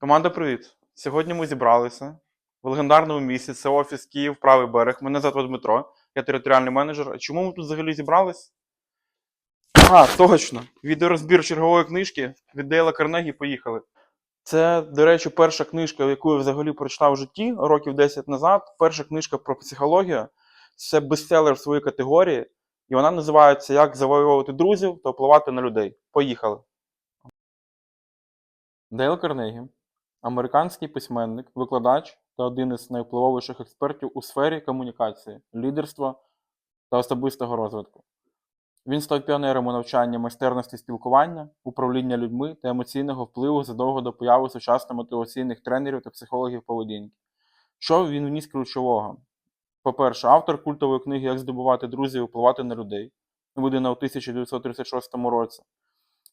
Команда, привіт! Сьогодні ми зібралися в легендарному місці. Це офіс Київ, правий берег. Мене звати Дмитро, я територіальний менеджер. А чому ми тут взагалі зібрались? А, точно! Відеорозбір чергової книжки від Дейла Карнегі. Поїхали. Це, до речі, перша книжка, яку я взагалі прочитав в житті років 10 назад. Перша книжка про психологію. Це бестселер в своїй категорії, і вона називається Як завоювати друзів та впливати на людей. Поїхали. Дейл Карнегі американський письменник, викладач та один із найвпливовіших експертів у сфері комунікації, лідерства та особистого розвитку. Він став піонером у навчанні майстерності спілкування, управління людьми та емоційного впливу задовго до появи сучасних мотиваційних тренерів та психологів поведінки. Що він вніс ключового? По-перше, автор культової книги Як здобувати друзів і впливати на людей, видана у 1936 році.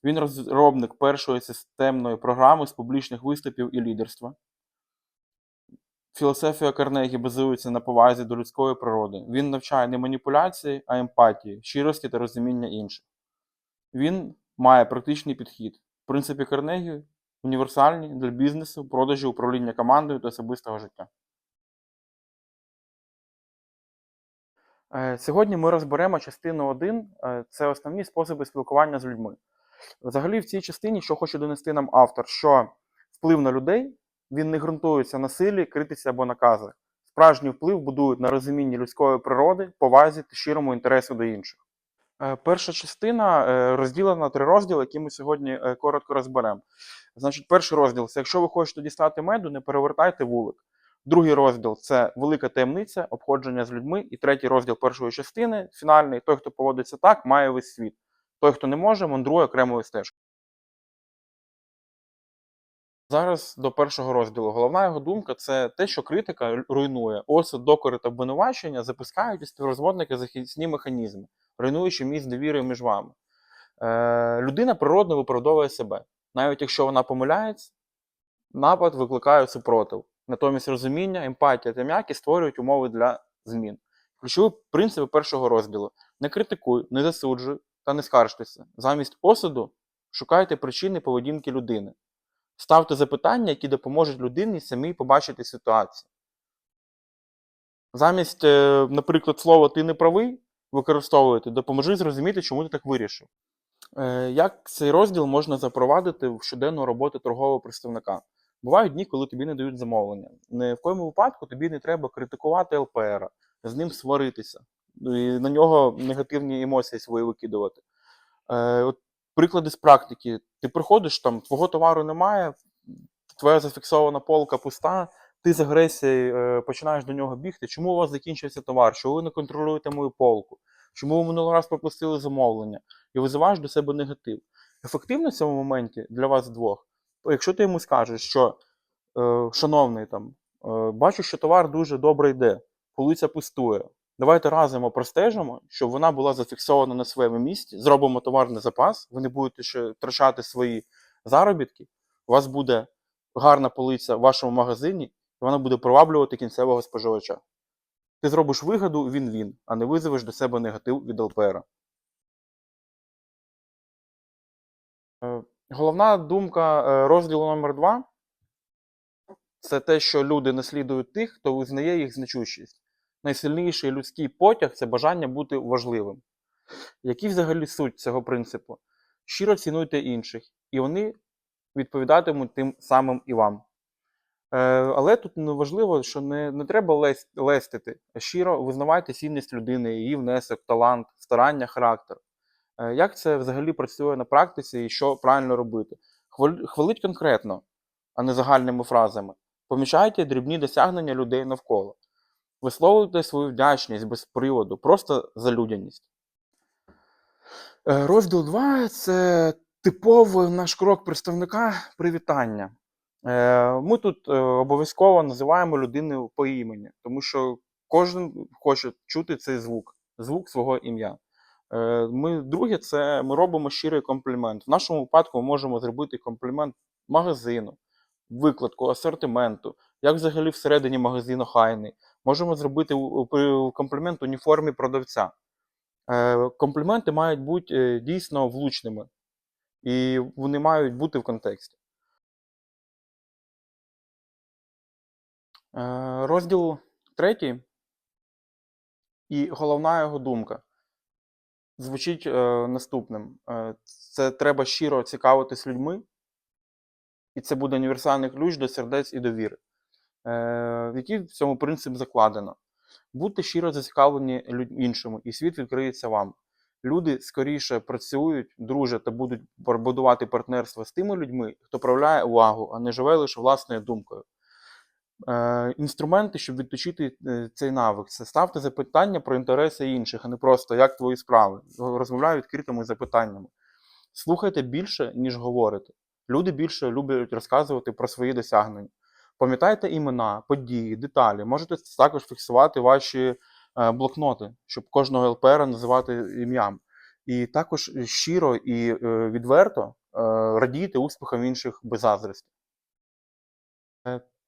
Він розробник першої системної програми з публічних виступів і лідерства. Філософія Карнегі базується на повазі до людської природи. Він навчає не маніпуляції, а емпатії, щирості та розуміння інших. Він має практичний підхід. В принципі, Карнегі універсальні для бізнесу, продажі, управління командою та особистого життя. Е, Сьогодні ми розберемо частину 1 це основні способи спілкування з людьми. Взагалі, в цій частині, що хоче донести нам автор, що вплив на людей він не ґрунтується на силі, критиці або наказах. Справжній вплив будують на розумінні людської природи, повазі та щирому інтересу до інших. Е, Перша частина е, розділена на три розділи, які ми сьогодні е, коротко розберемо. Значить, перший розділ це якщо ви хочете дістати меду, не перевертайте вулик. Другий розділ це велика таємниця, обходження з людьми. І третій розділ першої частини, фінальний, той, хто поводиться так, має весь світ. Той, хто не може, мандрує окремою стежкою. Зараз до першого розділу. Головна його думка це те, що критика руйнує. Осуд, докори та обвинувачення запускають у співрозводники захисні механізми, руйнуючи міст довіри між вами. Е, людина природно виправдовує себе. Навіть якщо вона помиляється, напад викликає супротив. Натомість розуміння, емпатія та м'якість створюють умови для змін. Ключові принципи першого розділу: не критикуй, не засуджуй та не скаржтеся. Замість осуду шукайте причини поведінки людини. Ставте запитання, які допоможуть людині самій побачити ситуацію. Замість, е, наприклад, слова ти не правий використовуєте, допоможи зрозуміти, чому ти так вирішив. Е, Як цей розділ можна запровадити в щоденну роботу торгового представника? Бувають дні, коли тобі не дають замовлення. Ні в коєму випадку тобі не треба критикувати ЛПР, з ним сваритися, і на нього негативні емоції свої викидувати. Е, от приклади з практики. Ти приходиш, там твого товару немає, твоя зафіксована полка пуста, ти з агресією е, починаєш до нього бігти. Чому у вас закінчився товар? Чому ви не контролюєте мою полку? Чому ви минулий раз пропустили замовлення? І визиваєш до себе негатив. Ефективно в цьому моменті для вас двох, якщо ти йому скажеш, що е, шановний там, е, бачу, що товар дуже добре йде, полиця пустує. Давайте разом простежимо, щоб вона була зафіксована на своєму місці. Зробимо товарний запас, ви не будете ще втрачати свої заробітки. У вас буде гарна полиця в вашому магазині, і вона буде приваблювати кінцевого споживача. Ти зробиш вигоду він-він, а не визовеш до себе негатив від ЛПР. Е, Головна думка е, розділу номер 2 це те, що люди наслідують тих, хто визнає їх значущість найсильніший людський потяг це бажання бути важливим. Який взагалі суть цього принципу? Щиро цінуйте інших, і вони відповідатимуть тим самим і вам. Е, але тут важливо, що не, не треба лестити, щиро визнавайте цінність людини, її внесок, талант, старання, характер. Е, як це взагалі працює на практиці і що правильно робити? Хвал- Хвалить конкретно, а не загальними фразами. Помічайте дрібні досягнення людей навколо. Висловлюйте свою вдячність без приводу, просто за людяність. Е, Розділ 2 це типовий наш крок представника привітання. Е, Ми тут е, обов'язково називаємо людину по імені, тому що кожен хоче чути цей звук, звук свого ім'я. Ми, друге, це ми робимо щирий комплімент. В нашому випадку ми можемо зробити комплімент магазину, викладку, асортименту, як взагалі всередині магазину хайний. Можемо зробити комплімент уніформі продавця. Е, Компліменти мають бути е, дійсно влучними, і вони мають бути в контексті. Е, Розділ третій. І головна його думка звучить наступним: це треба щиро цікавитись людьми, і це буде універсальний ключ до сердець і довіри. Е, в який в цьому принцип закладено. Будьте щиро зацікавлені іншими, і світ відкриється вам. Люди скоріше працюють, дружать та будуть будувати партнерство з тими людьми, хто проявляє увагу, а не живе лише власною думкою. Е, інструменти, щоб відточити е, цей навик, це ставте запитання про інтереси інших, а не просто як твої справи. Розмовляю відкритими запитаннями. Слухайте більше, ніж говорите. Люди більше люблять розказувати про свої досягнення. Пам'ятайте імена, події, деталі. Можете також фіксувати ваші е, блокноти, щоб кожного ЛПР називати ім'ям. І також щиро і е, відверто е, радійте успіхам інших без заздрості.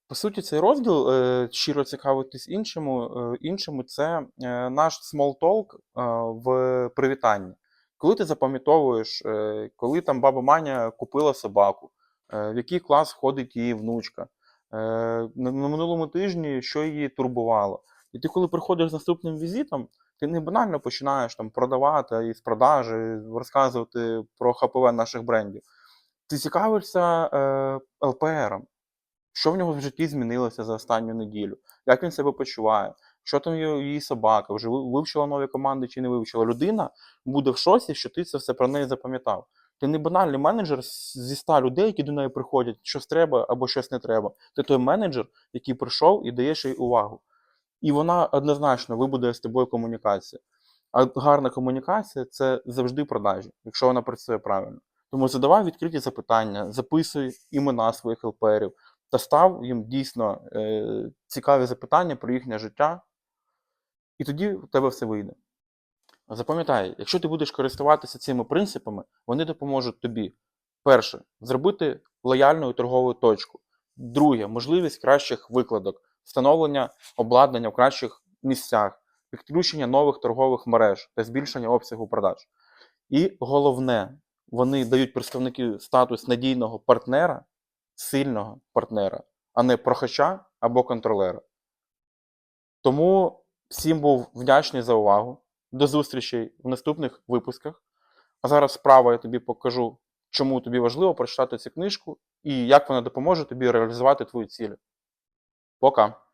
По суті, цей розділ щиро цікавитись іншому, іншому це наш small talk в привітанні. Коли ти запам'ятовуєш, е, коли там баба Маня купила собаку, е, в який клас ходить її внучка, е, на, минулому тижні що її турбувало. І ти, коли приходиш з наступним візитом, ти не банально починаєш там продавати із продажі, розказувати про ХПВ наших брендів. Ти цікавишся е, ЛПРом. Що в нього в житті змінилося за останню неділю? Як він себе почуває? Що там її собака? Вже ви- вивчила нові команди чи не вивчила? Людина буде в шоці, що ти це все про неї запам'ятав. Ти не банальний менеджер зі ста людей, які до неї приходять, щось треба або щось не треба. Ти той менеджер, який прийшов і даєш їй увагу. І вона однозначно вибудує з тобою комунікацію. А гарна комунікація це завжди продажі, якщо вона працює правильно. Тому задавай відкриті запитання, записуй імена своїх ЛПРів та став їм дійсно е, цікаві запитання про їхнє життя, і тоді в тебе все вийде. Запам'ятай, якщо ти будеш користуватися цими принципами, вони допоможуть тобі. Перше, зробити лояльну торгову точку. Друге, можливість кращих викладок, встановлення обладнання в кращих місцях, підключення нових торгових мереж та збільшення обсягу продаж. І головне, вони дають представників статус надійного партнера, сильного партнера, а не прохача або контролера. Тому всім був вдячний за увагу. До зустрічей в наступних випусках. А зараз справа я тобі покажу, чому тобі важливо прочитати цю книжку і як вона допоможе тобі реалізувати твої цілі. Пока!